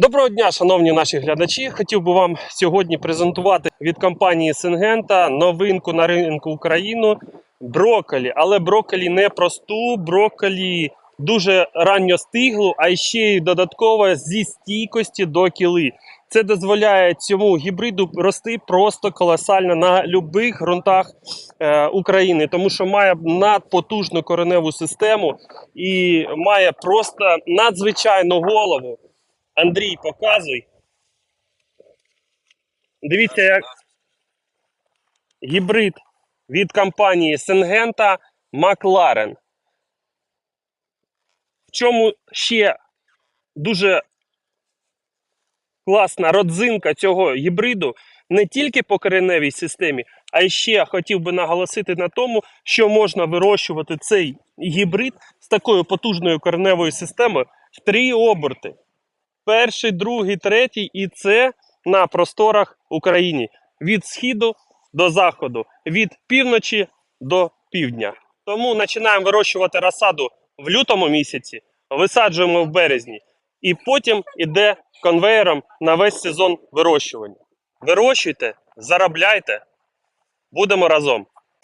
Доброго дня, шановні наші глядачі. Хотів би вам сьогодні презентувати від компанії Сингента новинку на ринку України брокколі. Але брокколі не просту, брокколі дуже ранньостиглу, а ще й додатково зі стійкості до кіли. Це дозволяє цьому гібриду рости просто колосально на будь-яких ґрунтах е, України, тому що має надпотужну кореневу систему і має просто надзвичайну голову. Андрій, показуй. Дивіться, як гібрид від компанії Сингента Макларен. В чому ще дуже класна родзинка цього гібриду не тільки по кореневій системі, а ще хотів би наголосити на тому, що можна вирощувати цей гібрид з такою потужною кореневою системою в три оберти перший, другий, третій, і це на просторах України від східу до заходу, від півночі до півдня. Тому починаємо вирощувати розсаду в лютому місяці, висаджуємо в березні, і потім іде конвеєром на весь сезон вирощування. Вирощуйте, заробляйте, будемо разом.